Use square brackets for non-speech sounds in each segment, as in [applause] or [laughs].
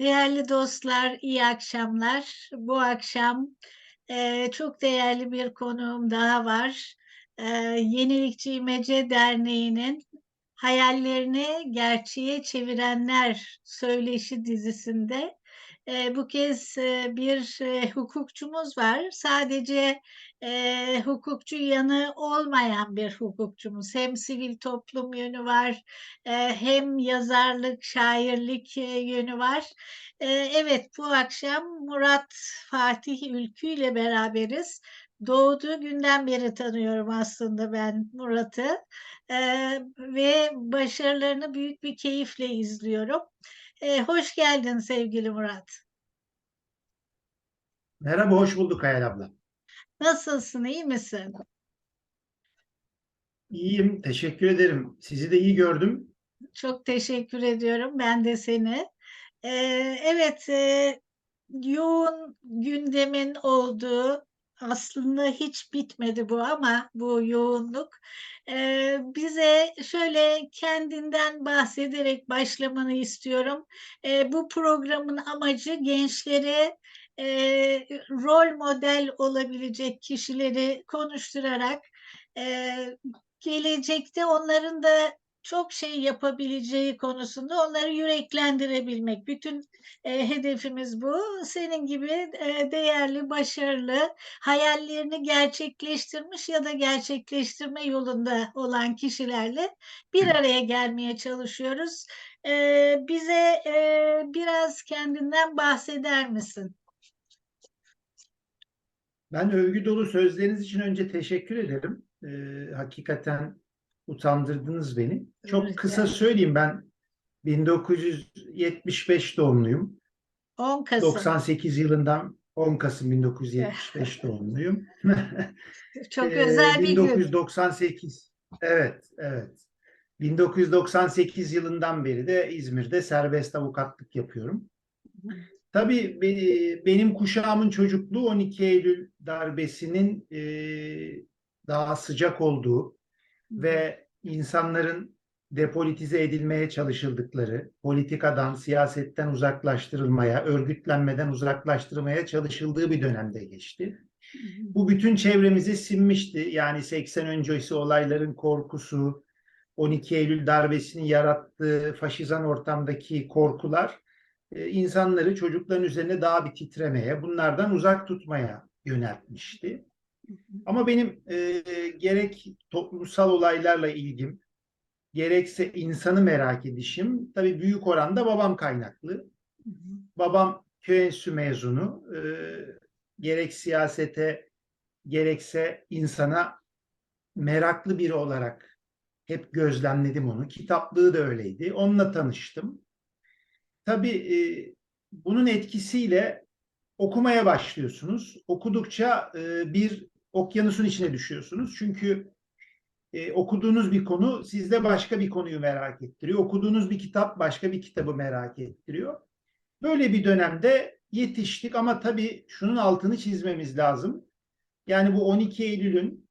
Değerli dostlar, iyi akşamlar. Bu akşam eee, çok değerli bir konuğum daha var. Eee, Yenilikçi İmece Derneği'nin Hayallerini Gerçeğe Çevirenler Söyleşi dizisinde eee, bu kez eee, bir eee, hukukçumuz var. Sadece eee, hukukçu yanı olmayan bir hukukçumuz. Hem sivil toplum yönü var, eee, hem yazarlık, şairlik eee, yönü var. Eee, evet, bu akşam Murat Fatih Ülkü ile beraberiz. Doğduğu günden beri tanıyorum aslında ben Murat'ı Eee, ve başarılarını büyük bir keyifle izliyorum. Eee, hoş geldin sevgili Murat. Merhaba, hoş bulduk Hayal abla. Nasılsın, iyi misin? İyiyim, teşekkür ederim. Sizi de iyi gördüm. Çok teşekkür ediyorum. Ben de seni. Eee, evet, eee, yoğun gündemin olduğu, aslında hiç bitmedi bu ama bu yoğunluk. Eee, bize şöyle kendinden bahsederek başlamanı istiyorum. Eee, bu programın amacı gençlere eee, rol model olabilecek kişileri konuşturarak eee, gelecekte onların da çok şey yapabileceği konusunda onları yüreklendirebilmek. Bütün eee, hedefimiz bu. Senin gibi eee, değerli, başarılı, hayallerini gerçekleştirmiş ya da gerçekleştirme yolunda olan kişilerle bir araya gelmeye çalışıyoruz. Eee, bize eee, biraz kendinden bahseder misin? Ben övgü dolu sözleriniz için önce teşekkür ederim. Ee, hakikaten utandırdınız beni. Çok kısa söyleyeyim ben 1975 doğumluyum. 10 Kasım. 98 yılından 10 Kasım 1975 [laughs] doğumluyum. [laughs] Çok Ee, özel bir gün. 1998 evet evet 1998 yılından beri de İzmir'de serbest avukatlık yapıyorum. Tabii be- benim kuşağımın çocukluğu 12 Eylül darbesinin e, daha sıcak olduğu ve insanların depolitize edilmeye çalışıldıkları, politikadan, siyasetten uzaklaştırılmaya, örgütlenmeden uzaklaştırmaya çalışıldığı bir dönemde geçti. Bu bütün çevremize sinmişti. Yani 80 öncesi olayların korkusu, 12 Eylül darbesinin yarattığı faşizan ortamdaki korkular e, insanları çocukların üzerine daha bir titremeye, bunlardan uzak tutmaya yöneltmişti. Ama benim e, gerek toplumsal olaylarla ilgim, gerekse insanı merak edişim tabii büyük oranda babam kaynaklı. Babam köy enstitüsü mezunu. E, gerek siyasete gerekse insana meraklı biri olarak hep gözlemledim onu. Kitaplığı da öyleydi. Onunla tanıştım. Tabii e, bunun etkisiyle okumaya başlıyorsunuz. Okudukça e, bir okyanusun içine düşüyorsunuz. Çünkü e, okuduğunuz bir konu sizde başka bir konuyu merak ettiriyor. Okuduğunuz bir kitap başka bir kitabı merak ettiriyor. Böyle bir dönemde yetiştik ama tabii şunun altını çizmemiz lazım. Yani bu 12 Eylül'ün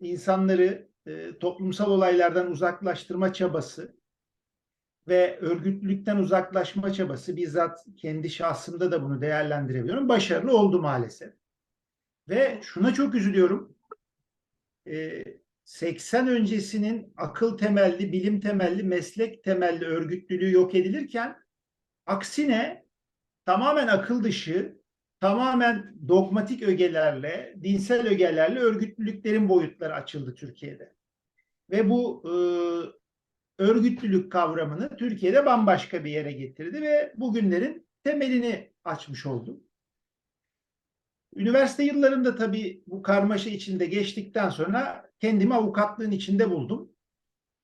insanları e, toplumsal olaylardan uzaklaştırma çabası ve örgütlülükten uzaklaşma çabası bizzat kendi şahsımda da bunu değerlendirebiliyorum. Başarılı oldu maalesef. Ve şuna çok üzülüyorum. E, 80 öncesinin akıl temelli, bilim temelli, meslek temelli örgütlülüğü yok edilirken aksine tamamen akıl dışı, tamamen dogmatik ögelerle, dinsel ögelerle örgütlülüklerin boyutları açıldı Türkiye'de. Ve bu e, örgütlülük kavramını Türkiye'de bambaşka bir yere getirdi ve bugünlerin temelini açmış oldu. Üniversite yıllarında tabii bu karmaşa içinde geçtikten sonra kendimi avukatlığın içinde buldum.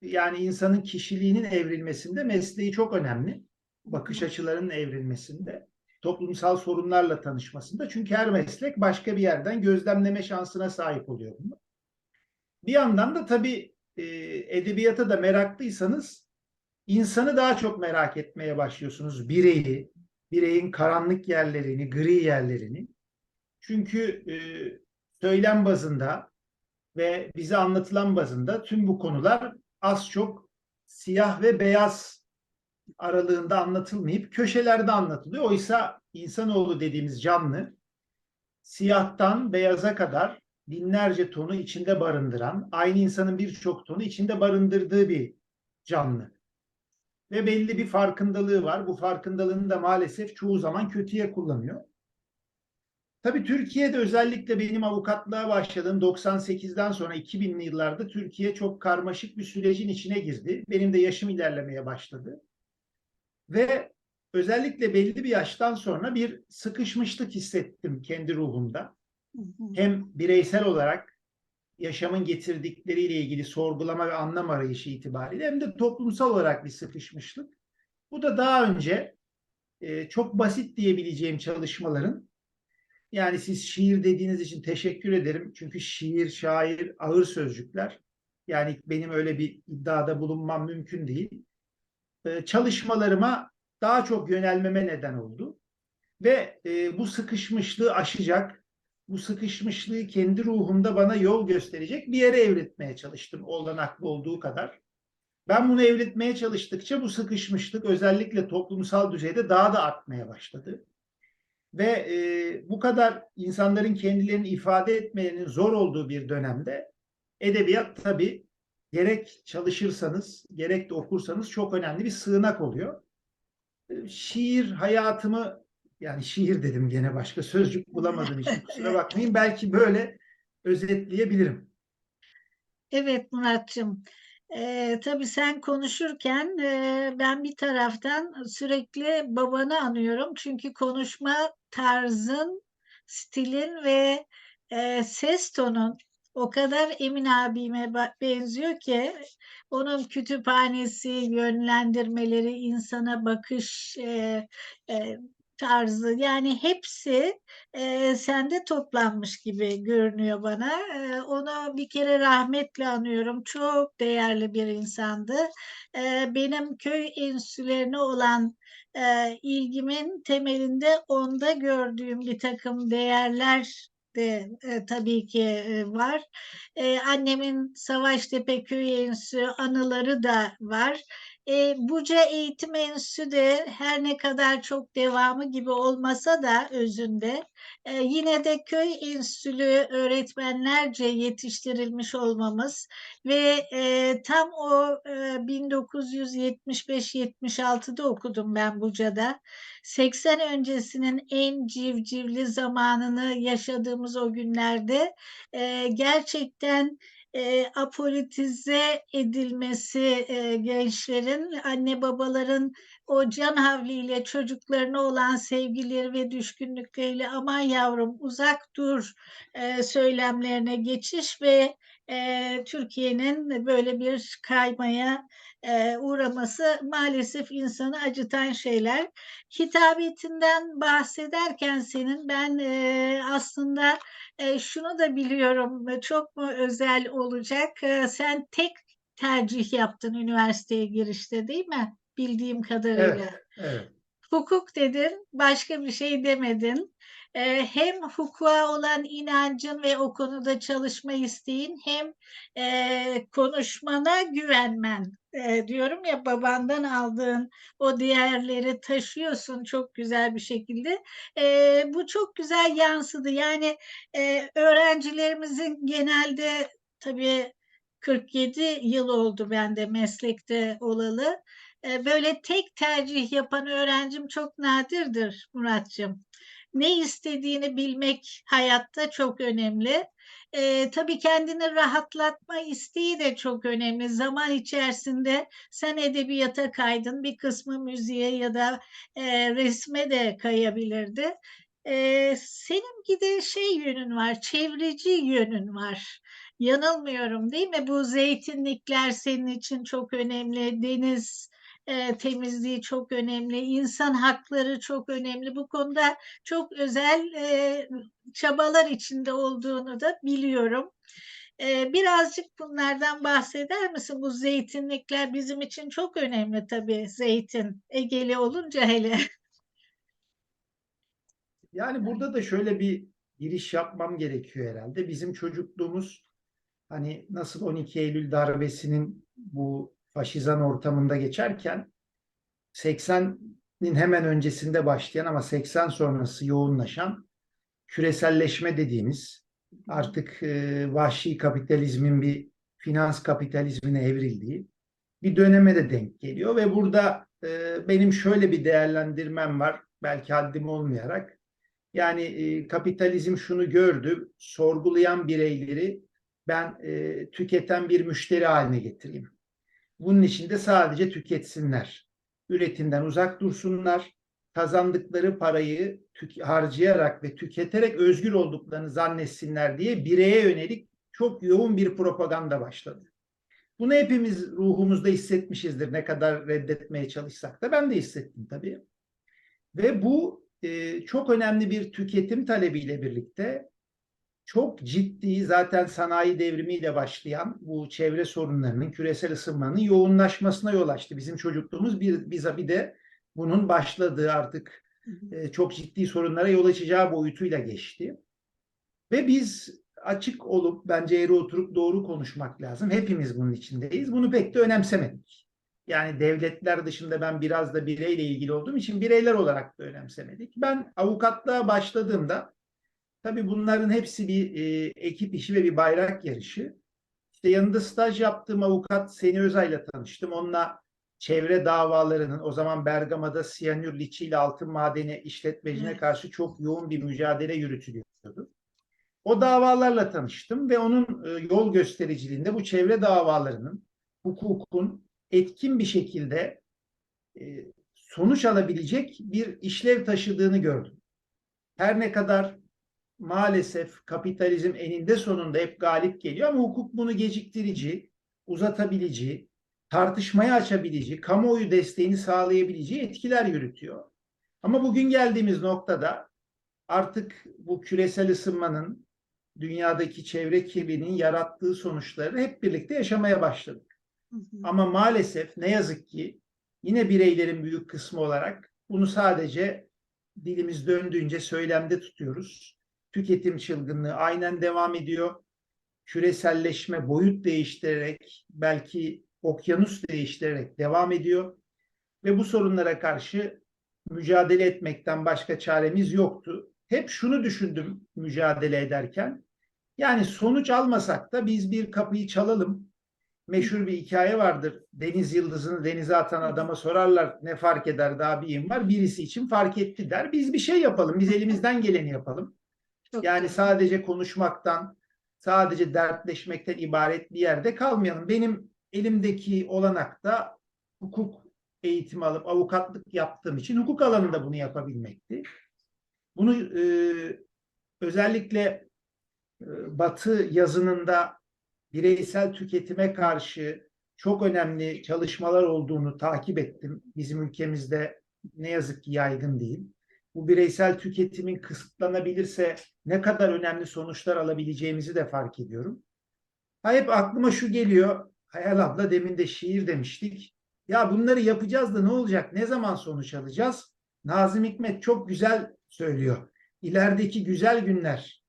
Yani insanın kişiliğinin evrilmesinde mesleği çok önemli. Bakış açılarının evrilmesinde, toplumsal sorunlarla tanışmasında. Çünkü her meslek başka bir yerden gözlemleme şansına sahip oluyor bunu. Bir yandan da tabii e, edebiyata da meraklıysanız insanı daha çok merak etmeye başlıyorsunuz. Bireyi, bireyin karanlık yerlerini, gri yerlerini. Çünkü e, söylem bazında ve bize anlatılan bazında tüm bu konular az çok siyah ve beyaz aralığında anlatılmayıp köşelerde anlatılıyor. Oysa insanoğlu dediğimiz canlı siyahtan beyaza kadar binlerce tonu içinde barındıran, aynı insanın birçok tonu içinde barındırdığı bir canlı. Ve belli bir farkındalığı var. Bu farkındalığını da maalesef çoğu zaman kötüye kullanıyor. Tabii Türkiye'de özellikle benim avukatlığa başladığım 98'den sonra 2000'li yıllarda Türkiye çok karmaşık bir sürecin içine girdi. Benim de yaşım ilerlemeye başladı. Ve özellikle belli bir yaştan sonra bir sıkışmışlık hissettim kendi ruhumda. Hem bireysel olarak yaşamın getirdikleriyle ilgili sorgulama ve anlam arayışı itibariyle hem de toplumsal olarak bir sıkışmışlık. Bu da daha önce e, çok basit diyebileceğim çalışmaların yani siz şiir dediğiniz için teşekkür ederim. Çünkü şiir, şair ağır sözcükler. Yani benim öyle bir iddiada bulunmam mümkün değil. Ee, çalışmalarıma daha çok yönelmeme neden oldu. Ve e, bu sıkışmışlığı aşacak, bu sıkışmışlığı kendi ruhumda bana yol gösterecek bir yere evritmeye çalıştım olanaklı olduğu kadar. Ben bunu evritmeye çalıştıkça bu sıkışmışlık özellikle toplumsal düzeyde daha da artmaya başladı. Ve e, bu kadar insanların kendilerini ifade etmelerinin zor olduğu bir dönemde edebiyat tabii gerek çalışırsanız gerek de okursanız çok önemli bir sığınak oluyor. E, şiir hayatımı yani şiir dedim gene başka sözcük bulamadığım için [laughs] kusura bakmayın. Belki böyle özetleyebilirim. Evet Muratçım. Ee, tabii sen konuşurken e, ben bir taraftan sürekli babanı anıyorum. Çünkü konuşma tarzın, stilin ve e, ses tonun o kadar Emin abime benziyor ki onun kütüphanesi, yönlendirmeleri, insana bakış e, e, tarzı yani hepsi e, sende toplanmış gibi görünüyor bana. E, onu bir kere rahmetle anıyorum. Çok değerli bir insandı. E, benim köy enstitülerine olan e, ilgimin temelinde onda gördüğüm bir takım değerler de e, tabii ki e, var. E, annemin Savaştepe Köy Enstitüsü anıları da var. E, Buca Eğitim Enstitüsü de her ne kadar çok devamı gibi olmasa da özünde e, yine de köy enstitülü öğretmenlerce yetiştirilmiş olmamız ve e, tam o e, 1975-76'da okudum ben Buca'da. 80 öncesinin en civcivli zamanını yaşadığımız o günlerde e, gerçekten e, apolitize edilmesi e, gençlerin, anne babaların o can havliyle çocuklarına olan sevgileri ve düşkünlükleriyle aman yavrum uzak dur e, söylemlerine geçiş ve e, Türkiye'nin böyle bir kaymaya e, uğraması maalesef insanı acıtan şeyler. Hitabetinden bahsederken senin ben e, aslında e, şunu da biliyorum çok mu özel olacak? E, sen tek tercih yaptın üniversiteye girişte değil mi? Bildiğim kadarıyla. Evet, evet. Hukuk dedin, başka bir şey demedin. Ee, hem hukuka olan inancın ve o konuda çalışma isteğin hem e, konuşmana güvenmen. E, diyorum ya babandan aldığın o değerleri taşıyorsun çok güzel bir şekilde. E, bu çok güzel yansıdı. Yani e, öğrencilerimizin genelde tabii 47 yıl oldu ben de meslekte olalı. E, böyle tek tercih yapan öğrencim çok nadirdir Muratcığım ne istediğini bilmek hayatta çok önemli. E, tabii kendini rahatlatma isteği de çok önemli. Zaman içerisinde sen edebiyata kaydın, bir kısmı müziğe ya da e, resme de kayabilirdi. E, senin gide şey yönün var, çevreci yönün var. Yanılmıyorum değil mi? Bu zeytinlikler senin için çok önemli. Deniz e, temizliği çok önemli, insan hakları çok önemli. Bu konuda çok özel e, çabalar içinde olduğunu da biliyorum. E, birazcık bunlardan bahseder misin? Bu zeytinlikler bizim için çok önemli tabii zeytin. Egeli olunca hele. Yani burada da şöyle bir giriş yapmam gerekiyor herhalde. Bizim çocukluğumuz hani nasıl 12 Eylül darbesinin bu faşizan ortamında geçerken 80'nin hemen öncesinde başlayan ama 80 sonrası yoğunlaşan küreselleşme dediğimiz artık e, vahşi kapitalizmin bir finans kapitalizmine evrildiği bir döneme de denk geliyor ve burada e, benim şöyle bir değerlendirmem var belki haddim olmayarak yani e, kapitalizm şunu gördü sorgulayan bireyleri ben e, tüketen bir müşteri haline getireyim. Bunun için de sadece tüketsinler. Üretimden uzak dursunlar. Kazandıkları parayı harcayarak ve tüketerek özgür olduklarını zannetsinler diye bireye yönelik çok yoğun bir propaganda başladı. Bunu hepimiz ruhumuzda hissetmişizdir ne kadar reddetmeye çalışsak da ben de hissettim tabii. Ve bu e, çok önemli bir tüketim talebiyle birlikte çok ciddi zaten sanayi devrimiyle başlayan bu çevre sorunlarının, küresel ısınmanın yoğunlaşmasına yol açtı. Bizim çocukluğumuz bir, bize bir de bunun başladığı artık e, çok ciddi sorunlara yol açacağı boyutuyla geçti. Ve biz açık olup bence eğri oturup doğru konuşmak lazım. Hepimiz bunun içindeyiz. Bunu pek de önemsemedik. Yani devletler dışında ben biraz da bireyle ilgili olduğum için bireyler olarak da önemsemedik. Ben avukatlığa başladığımda tabii bunların hepsi bir e, ekip işi ve bir bayrak yarışı. İşte yanında staj yaptığım avukat Seni Özay'la tanıştım. Onunla çevre davalarının o zaman Bergama'da siyanür liçiyle altın madeni işletmecine evet. karşı çok yoğun bir mücadele yürütülüyordu. O davalarla tanıştım ve onun e, yol göstericiliğinde bu çevre davalarının hukukun etkin bir şekilde e, sonuç alabilecek bir işlev taşıdığını gördüm. Her ne kadar maalesef kapitalizm eninde sonunda hep galip geliyor ama hukuk bunu geciktirici, uzatabilici, tartışmaya açabileceği, kamuoyu desteğini sağlayabileceği etkiler yürütüyor. Ama bugün geldiğimiz noktada artık bu küresel ısınmanın dünyadaki çevre kirliliğinin yarattığı sonuçları hep birlikte yaşamaya başladık. Hı hı. Ama maalesef ne yazık ki yine bireylerin büyük kısmı olarak bunu sadece dilimiz döndüğünce söylemde tutuyoruz. Tüketim çılgınlığı aynen devam ediyor. Küreselleşme boyut değiştirerek belki okyanus değiştirerek devam ediyor. Ve bu sorunlara karşı mücadele etmekten başka çaremiz yoktu. Hep şunu düşündüm mücadele ederken. Yani sonuç almasak da biz bir kapıyı çalalım. Meşhur bir hikaye vardır. Deniz yıldızını denize atan adama sorarlar ne fark eder daha bir var. Birisi için fark etti der. Biz bir şey yapalım. Biz elimizden geleni yapalım. Çok yani güzel. sadece konuşmaktan, sadece dertleşmekten ibaret bir yerde kalmayalım. Benim elimdeki olanakta hukuk eğitimi alıp avukatlık yaptığım için hukuk alanında bunu yapabilmekti. Bunu e, özellikle e, Batı yazınında bireysel tüketime karşı çok önemli çalışmalar olduğunu takip ettim. Bizim ülkemizde ne yazık ki yaygın değil. Bu bireysel tüketimin kısıtlanabilirse ne kadar önemli sonuçlar alabileceğimizi de fark ediyorum. Ha hep aklıma şu geliyor. Hayal abla demin de şiir demiştik. Ya bunları yapacağız da ne olacak? Ne zaman sonuç alacağız? Nazım Hikmet çok güzel söylüyor. İlerideki güzel günler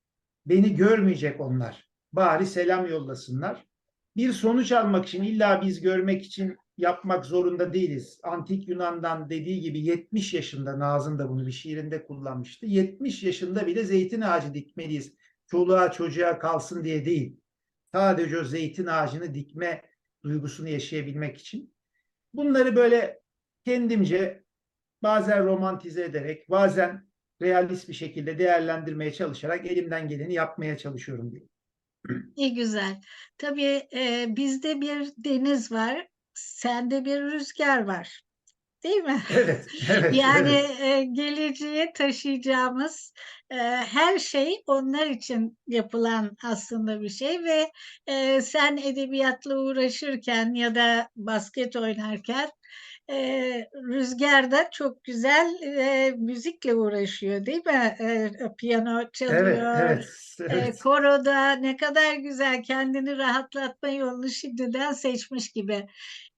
beni görmeyecek onlar. Bari selam yollasınlar. Bir sonuç almak için illa biz görmek için yapmak zorunda değiliz. Antik Yunan'dan dediği gibi 70 yaşında Nazım da bunu bir şiirinde kullanmıştı. 70 yaşında bile zeytin ağacı dikmeliyiz. Çoluğa çocuğa kalsın diye değil. Sadece o zeytin ağacını dikme duygusunu yaşayabilmek için. Bunları böyle kendimce bazen romantize ederek, bazen realist bir şekilde değerlendirmeye çalışarak elimden geleni yapmaya çalışıyorum diye. İyi güzel. Tabii e, bizde bir deniz var, sende bir rüzgar var. Değil mi? [laughs] Evet, evet. yani evet. E, geleceğe taşıyacağımız e, her şey onlar için yapılan aslında bir şey ve e, sen edebiyatla uğraşırken ya da basket oynarken e, Rüzgar da çok güzel e, müzikle uğraşıyor değil mi? E, piyano çalıyor. Evet, evet, evet. E, koroda ne kadar güzel kendini rahatlatma yolunu şimdiden seçmiş gibi.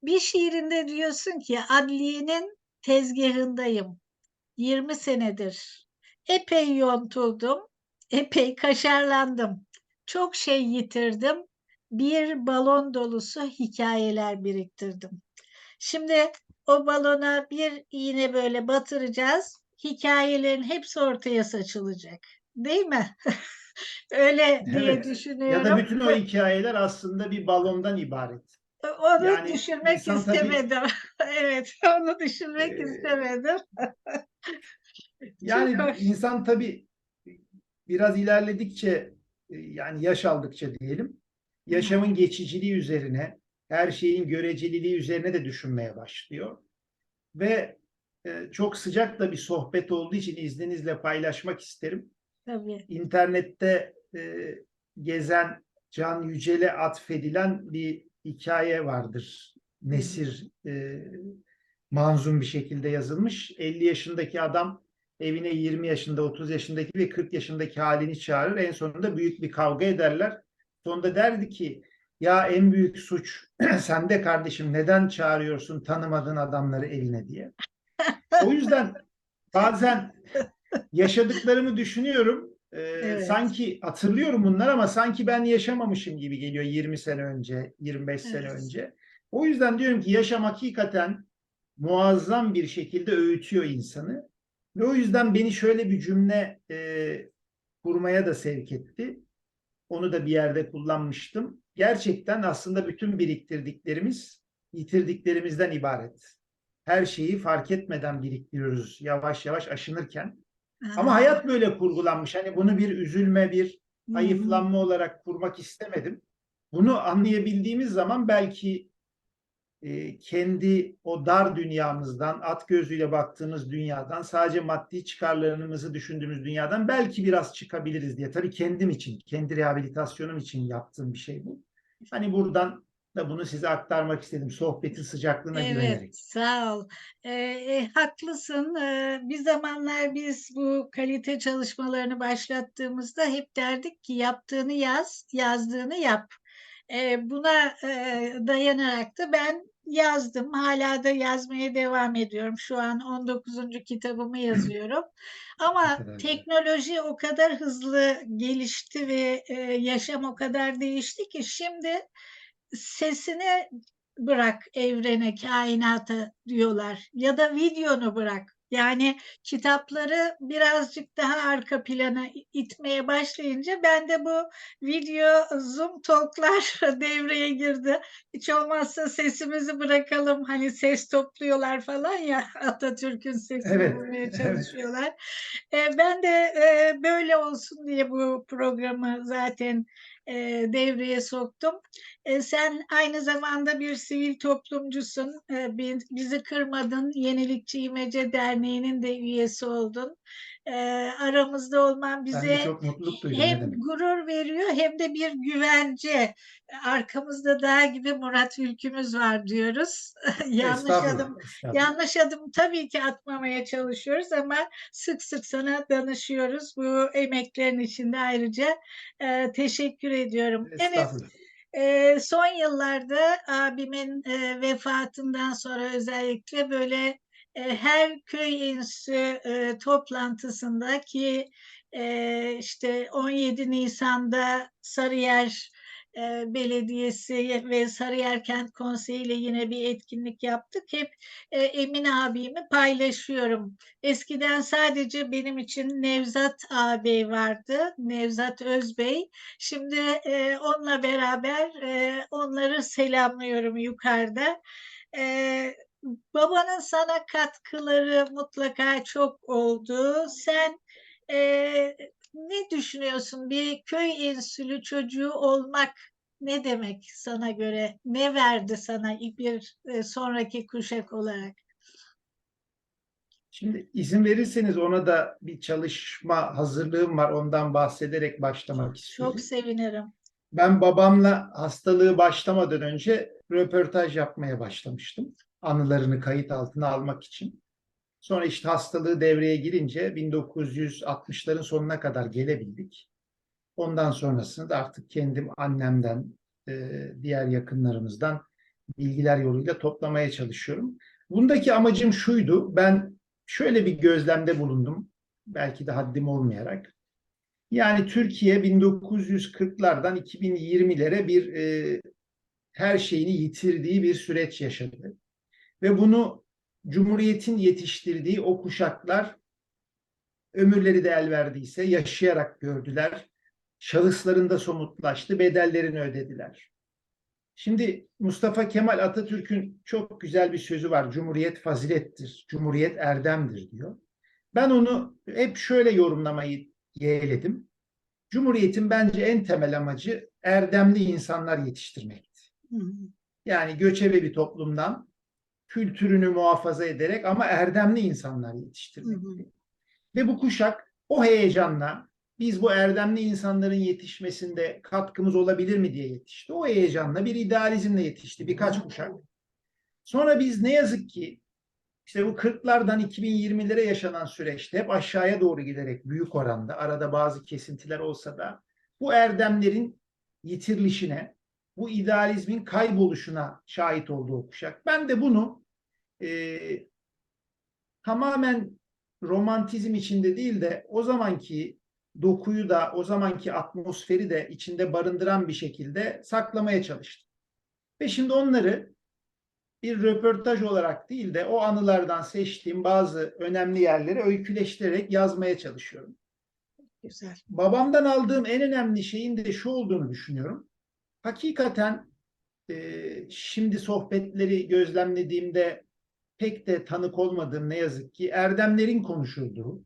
Bir şiirinde diyorsun ki adliyenin tezgahındayım. 20 senedir. Epey yontuldum, epey kaşarlandım. Çok şey yitirdim. Bir balon dolusu hikayeler biriktirdim. Şimdi o balona bir iğne böyle batıracağız. Hikayelerin hepsi ortaya saçılacak. Değil mi? [laughs] Öyle diye Evet. düşünüyorum. Ya da bütün o hikayeler aslında bir balondan ibaret. Onu Yani düşünmek insan tabii- istemedim. [laughs] evet, onu düşünmek Ee, istemedim. [laughs] Yani hoş. insan tabii biraz ilerledikçe e, yani yaş aldıkça diyelim yaşamın geçiciliği üzerine her şeyin göreceliliği üzerine de düşünmeye başlıyor. Ve e, çok sıcak da bir sohbet olduğu için izninizle paylaşmak isterim. Tabii. İnternette e, gezen Can Yücel'e atfedilen bir hikaye vardır. Nesir e, manzum bir şekilde yazılmış. 50 yaşındaki adam evine 20 yaşında, 30 yaşındaki ve 40 yaşındaki halini çağırır. En sonunda büyük bir kavga ederler. Sonunda derdi ki ya en büyük suç [clears throat] sende kardeşim neden çağırıyorsun tanımadığın adamları evine diye. O yüzden bazen yaşadıklarımı düşünüyorum. Ee, Evet. Sanki hatırlıyorum bunlar ama sanki ben yaşamamışım gibi geliyor 20 sene önce, 25 sene Evet. önce. O yüzden diyorum ki yaşam hakikaten muazzam bir şekilde öğütüyor insanı. Ve o yüzden beni şöyle bir cümle e, kurmaya da sevk etti. Onu da bir yerde kullanmıştım. Gerçekten aslında bütün biriktirdiklerimiz yitirdiklerimizden ibaret. Her şeyi fark etmeden biriktiriyoruz yavaş yavaş aşınırken. Ama Aha. hayat böyle kurgulanmış. Hani bunu bir üzülme, bir hayıflanma olarak kurmak istemedim. Bunu anlayabildiğimiz zaman belki e, kendi o dar dünyamızdan, at gözüyle baktığımız dünyadan, sadece maddi çıkarlarımızı düşündüğümüz dünyadan belki biraz çıkabiliriz diye. Tabii kendim için, kendi rehabilitasyonum için yaptığım bir şey bu. Hani buradan da bunu size aktarmak istedim. Sohbetin sıcaklığına güvenerek. Evet, sağ ol. Ee, e, haklısın. Ee, bir zamanlar biz bu kalite çalışmalarını başlattığımızda hep derdik ki yaptığını yaz, yazdığını yap. Ee, buna e, dayanarak da ben yazdım. Hala da yazmaya devam ediyorum. Şu an 19. kitabımı yazıyorum. [clears throat] Ama teknoloji o kadar hızlı gelişti ve e, yaşam o kadar değişti ki şimdi sesini bırak evrene, kainata diyorlar ya da videonu bırak. Yani kitapları birazcık daha arka plana itmeye başlayınca ben de bu video Zoom talklar [laughs] devreye girdi. Hiç olmazsa sesimizi bırakalım. Hani ses topluyorlar falan ya [laughs] Atatürk'ün sesini Evet, bulmaya evet. çalışıyorlar. E, ben de e, böyle olsun diye bu programı zaten e, devreye soktum. E, sen aynı zamanda bir sivil toplumcusun. E, bi- bizi kırmadın. Yenilikçi İmece Derneği'nin de üyesi oldun. E, aramızda olman bize çok mutluluk duydum. Ne hem gurur veriyor hem de bir güvence. Arkamızda dağ gibi Murat Ülkümüz var diyoruz. [laughs] Yanlış Estağfurullah, adım estağfurullah. Yanlış adım tabii ki atmamaya çalışıyoruz ama sık sık sana danışıyoruz. Bu emeklerin içinde ayrıca e, teşekkür ediyorum. Evet, e, son yıllarda abimin e, vefatından sonra özellikle böyle her köy enstitüsü e, toplantısında ki e, işte 17 Nisan'da Sarıyer e, Belediyesi ve Sarıyer Kent Konseyi ile yine bir etkinlik yaptık. Hep e, Emin abimi paylaşıyorum. Eskiden sadece benim için Nevzat ağabey vardı, Nevzat Özbey. Şimdi e, onunla beraber e, onları selamlıyorum yukarıda. Babanın sana katkıları mutlaka çok oldu. Sen e, ne düşünüyorsun? Bir köy ensülü çocuğu olmak ne demek sana göre? Ne verdi sana bir e, sonraki kuşak olarak? Şimdi izin verirseniz ona da bir çalışma hazırlığım var. Ondan bahsederek başlamak istiyorum. Çok sevinirim. Ben babamla hastalığı başlamadan önce röportaj yapmaya başlamıştım. Anılarını kayıt altına almak için. Sonra işte hastalığı devreye girince 1960'ların sonuna kadar gelebildik. Ondan sonrasını da artık kendim annemden, e, diğer yakınlarımızdan bilgiler yoluyla toplamaya çalışıyorum. Bundaki amacım şuydu. Ben şöyle bir gözlemde bulundum. Belki de haddim olmayarak. Yani Türkiye 1940'lardan 2020'lere bir e, her şeyini yitirdiği bir süreç yaşadı. Ve bunu Cumhuriyet'in yetiştirdiği o kuşaklar ömürleri de el verdiyse yaşayarak gördüler. Şahıslarında somutlaştı, bedellerini ödediler. Şimdi Mustafa Kemal Atatürk'ün çok güzel bir sözü var. Cumhuriyet fazilettir, Cumhuriyet erdemdir diyor. Ben onu hep şöyle yorumlamayı yeğledim. Cumhuriyetin bence en temel amacı erdemli insanlar yetiştirmekti. Yani göçebe bir toplumdan kültürünü muhafaza ederek ama erdemli insanlar Hı yetiştirmekti. hı. Ve bu kuşak o heyecanla biz bu erdemli insanların yetişmesinde katkımız olabilir mi diye yetişti. O heyecanla bir idealizmle yetişti birkaç kuşak. Sonra biz ne yazık ki işte bu 40'lardan 2020'lere yaşanan süreçte hep aşağıya doğru giderek büyük oranda arada bazı kesintiler olsa da bu erdemlerin yitirilişine, bu idealizmin kayboluşuna şahit olduğu kuşak. Ben de bunu e, tamamen romantizm içinde değil de o zamanki dokuyu da o zamanki atmosferi de içinde barındıran bir şekilde saklamaya çalıştım. Ve şimdi onları bir röportaj olarak değil de o anılardan seçtiğim bazı önemli yerleri öyküleştirerek yazmaya çalışıyorum. Güzel. Babamdan aldığım en önemli şeyin de şu olduğunu düşünüyorum. Hakikaten e, şimdi sohbetleri gözlemlediğimde pek de tanık olmadığım ne yazık ki erdemlerin konuşulduğu,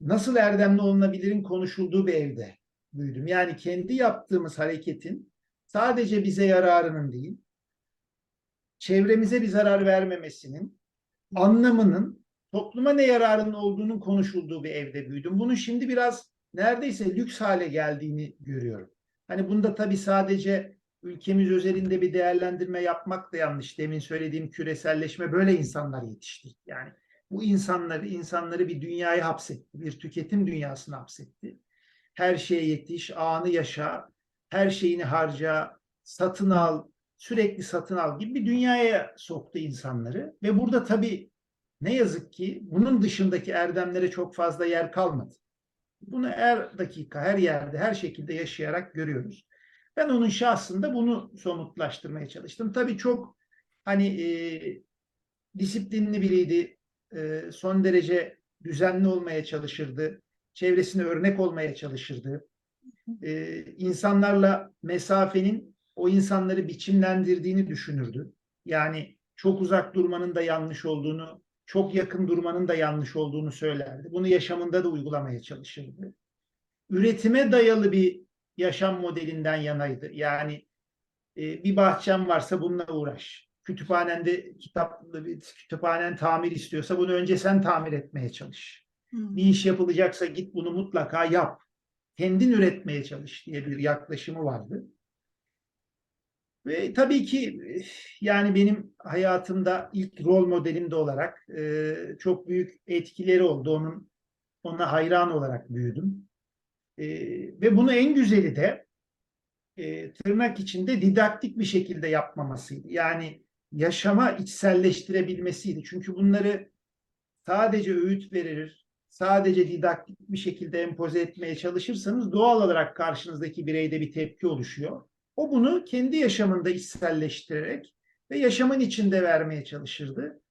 nasıl erdemli olunabilirin konuşulduğu bir evde büyüdüm. Yani kendi yaptığımız hareketin sadece bize yararının değil, çevremize bir zarar vermemesinin, anlamının topluma ne yararının olduğunun konuşulduğu bir evde büyüdüm. Bunun şimdi biraz neredeyse lüks hale geldiğini görüyorum. Hani bunda tabii sadece ülkemiz özelinde bir değerlendirme yapmak da yanlış. Demin söylediğim küreselleşme böyle insanlar yetiştirdi. Yani bu insanları insanları bir dünyaya hapsetti. Bir tüketim dünyasına hapsetti. Her şeye yetiş, anı yaşa, her şeyini harca, satın al, sürekli satın al gibi bir dünyaya soktu insanları. Ve burada tabii ne yazık ki bunun dışındaki erdemlere çok fazla yer kalmadı. Bunu her dakika, her yerde, her şekilde yaşayarak görüyoruz. Ben onun şahsında bunu somutlaştırmaya çalıştım. Tabii çok hani e, disiplinli biriydi. E, son derece düzenli olmaya çalışırdı. Çevresine örnek olmaya çalışırdı. E, insanlarla mesafenin o insanları biçimlendirdiğini düşünürdü. Yani çok uzak durmanın da yanlış olduğunu, çok yakın durmanın da yanlış olduğunu söylerdi. Bunu yaşamında da uygulamaya çalışırdı. Üretime dayalı bir yaşam modelinden yanaydı. Yani e, bir bahçem varsa bununla uğraş. Kütüphanende kitap, kütüphanen tamir istiyorsa bunu önce sen tamir etmeye çalış. Hı. Bir iş yapılacaksa git bunu mutlaka yap. Kendin üretmeye çalış diye bir yaklaşımı vardı. Ve tabii ki yani benim hayatımda ilk rol modelim de olarak e, çok büyük etkileri oldu. Onun ona hayran olarak büyüdüm. E, ve bunu en güzeli de e, tırnak içinde didaktik bir şekilde yapmamasıydı. Yani yaşama içselleştirebilmesiydi. Çünkü bunları sadece öğüt verir, sadece didaktik bir şekilde empoze etmeye çalışırsanız doğal olarak karşınızdaki bireyde bir tepki oluşuyor. O bunu kendi yaşamında içselleştirerek ve yaşamın içinde vermeye çalışırdı.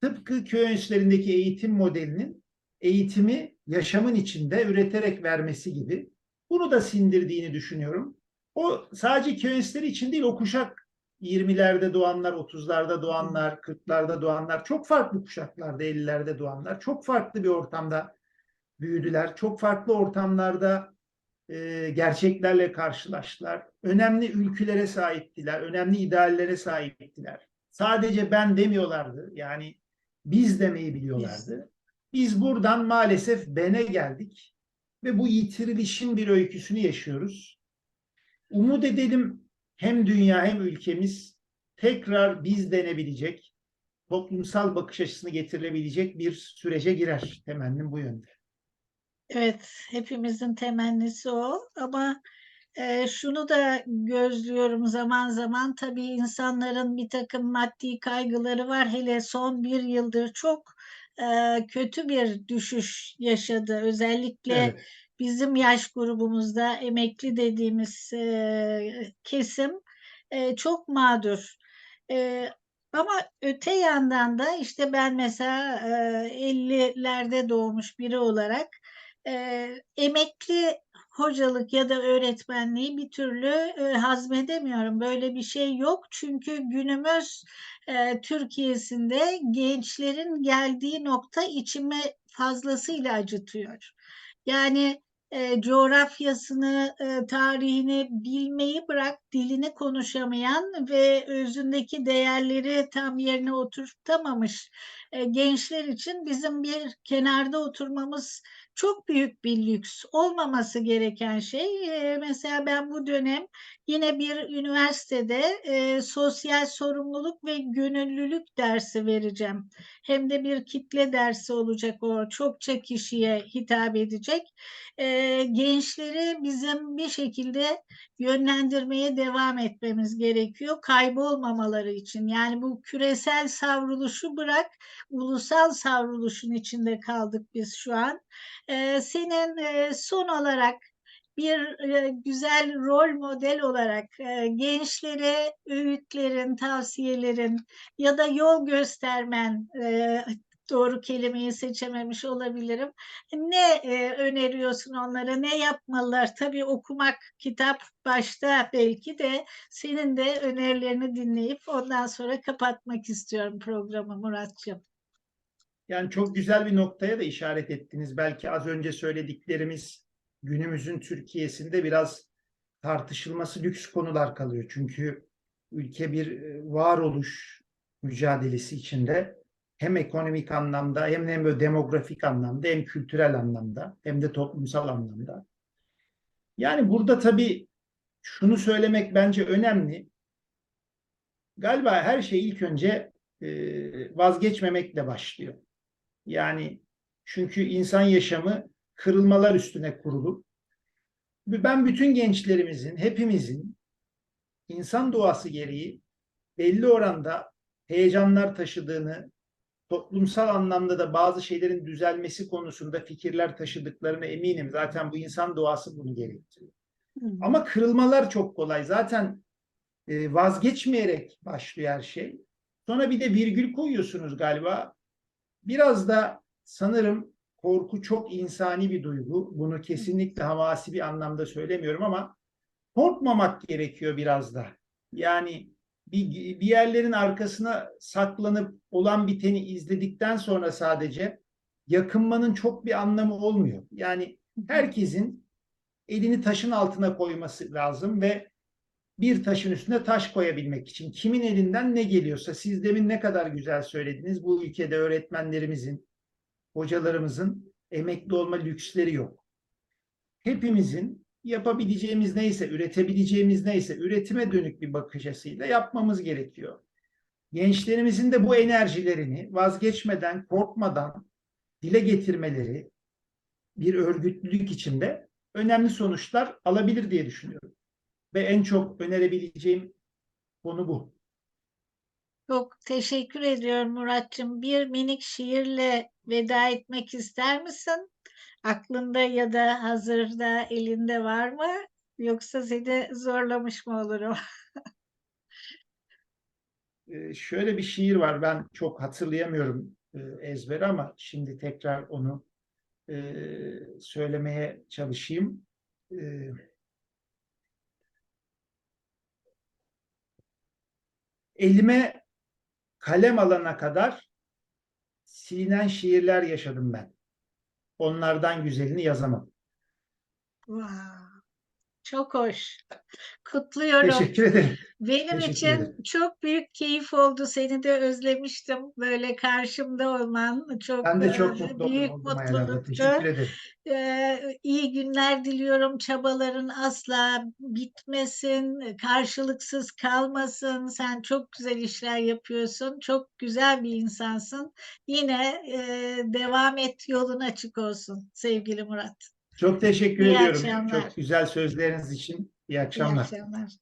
Tıpkı köy enstitülerindeki eğitim modelinin eğitimi yaşamın içinde üreterek vermesi gibi. Bunu da sindirdiğini düşünüyorum. O sadece köy enstitüleri için değil, o kuşak 20'lerde doğanlar, 30'larda doğanlar, 40'larda doğanlar, çok farklı kuşaklarda, 50'lerde doğanlar, çok farklı bir ortamda büyüdüler. Çok farklı ortamlarda e, gerçeklerle karşılaştılar. Önemli ülkülere sahiptiler, önemli ideallere sahiptiler. Sadece ben demiyorlardı. Yani biz demeyi biliyorlardı. Biz buradan maalesef bene geldik ve bu yitirilişin bir öyküsünü yaşıyoruz. Umut edelim hem dünya hem ülkemiz tekrar biz denebilecek, toplumsal bakış açısını getirebilecek bir sürece girer. Temennim bu yönde. Evet, hepimizin temennisi o ama e, şunu da gözlüyorum zaman zaman tabii insanların bir takım maddi kaygıları var. Hele son bir yıldır çok e, kötü bir düşüş yaşadı. Özellikle Evet. bizim yaş grubumuzda emekli dediğimiz e, kesim e, çok mağdur. E, Ama öte yandan da işte ben mesela e, 50'lerde doğmuş biri olarak e, emekli hocalık ya da öğretmenliği bir türlü e, hazmedemiyorum. Böyle bir şey yok çünkü günümüz e, Türkiye'sinde gençlerin geldiği nokta içime fazlasıyla acıtıyor. Yani e, coğrafyasını, e, tarihini bilmeyi bırak, dilini konuşamayan ve özündeki değerleri tam yerine oturtamamış e, gençler için bizim bir kenarda oturmamız çok büyük bir lüks. Olmaması gereken şey. Mesela ben bu dönem yine bir üniversitede e, sosyal sorumluluk ve gönüllülük dersi vereceğim. Hem de bir kitle dersi olacak o. Çokça kişiye hitap edecek e, gençleri bizim bir şekilde yönlendirmeye devam etmemiz gerekiyor. Kaybolmamaları için. Yani bu küresel savruluşu bırak, ulusal savruluşun içinde kaldık biz şu an. E, senin e, son olarak bir e, güzel rol model olarak e, gençlere öğütlerin, tavsiyelerin ya da yol göstermen e, doğru kelimeyi seçememiş olabilirim. Ne e, öneriyorsun onlara? Ne yapmalılar? Tabii okumak, kitap başta belki de senin de önerilerini dinleyip ondan sonra kapatmak istiyorum programı Muratcığım. Yani çok güzel bir noktaya da işaret ettiniz. Belki az önce söylediklerimiz günümüzün Türkiye'sinde biraz tartışılması lüks konular kalıyor. Çünkü ülke bir e, varoluş mücadelesi içinde hem ekonomik anlamda hem de demografik anlamda hem kültürel anlamda hem de toplumsal anlamda. Yani burada tabii şunu söylemek bence önemli. Galiba her şey ilk önce e, vazgeçmemekle başlıyor. Yani çünkü insan yaşamı kırılmalar üstüne kurulu. Ben bütün gençlerimizin, hepimizin insan doğası gereği belli oranda heyecanlar taşıdığını, toplumsal anlamda da bazı şeylerin düzelmesi konusunda fikirler taşıdıklarına eminim. Zaten bu insan doğası bunu gerektiriyor. Ama kırılmalar çok kolay. Zaten e, vazgeçmeyerek başlıyor her şey. Sonra bir de virgül koyuyorsunuz galiba. Biraz da sanırım korku çok insani bir duygu. Bunu kesinlikle havasi bir anlamda söylemiyorum ama korkmamak gerekiyor biraz da. Yani bir, bir yerlerin arkasına saklanıp olan biteni izledikten sonra sadece yakınmanın çok bir anlamı olmuyor. Yani herkesin elini taşın altına koyması lazım ve bir taşın üstüne taş koyabilmek için kimin elinden ne geliyorsa siz demin ne kadar güzel söylediniz bu ülkede öğretmenlerimizin hocalarımızın emekli olma lüksleri yok. Hepimizin yapabileceğimiz neyse, üretebileceğimiz neyse, üretime dönük bir bakış açısıyla yapmamız gerekiyor. Gençlerimizin de bu enerjilerini vazgeçmeden, korkmadan dile getirmeleri bir örgütlülük içinde önemli sonuçlar alabilir diye düşünüyorum. Ve en çok önerebileceğim konu bu. Çok teşekkür ediyorum Muratcığım. Bir minik şiirle veda etmek ister misin? aklında ya da hazırda elinde var mı? Yoksa seni zorlamış mı olurum? [laughs] ee, şöyle bir şiir var. Ben çok hatırlayamıyorum e, ezber ama şimdi tekrar onu e, söylemeye çalışayım. E, elime kalem alana kadar silinen şiirler yaşadım ben onlardan güzelini yazamam. Wow. Çok hoş. Kutluyorum. Teşekkür ederim. Benim Teşekkür için ederim. çok büyük keyif oldu. Seni de özlemiştim. Böyle karşımda olman çok Ben de çok mutlu büyük oldum mutluluktu. Teşekkür ederim. Ee, iyi günler diliyorum. Çabaların asla bitmesin, karşılıksız kalmasın. Sen çok güzel işler yapıyorsun. Çok güzel bir insansın. Yine e, devam et, yolun açık olsun sevgili Murat. Çok teşekkür İyi ediyorum. akşamlar. Çok güzel sözleriniz için. İyi akşamlar. İyi akşamlar.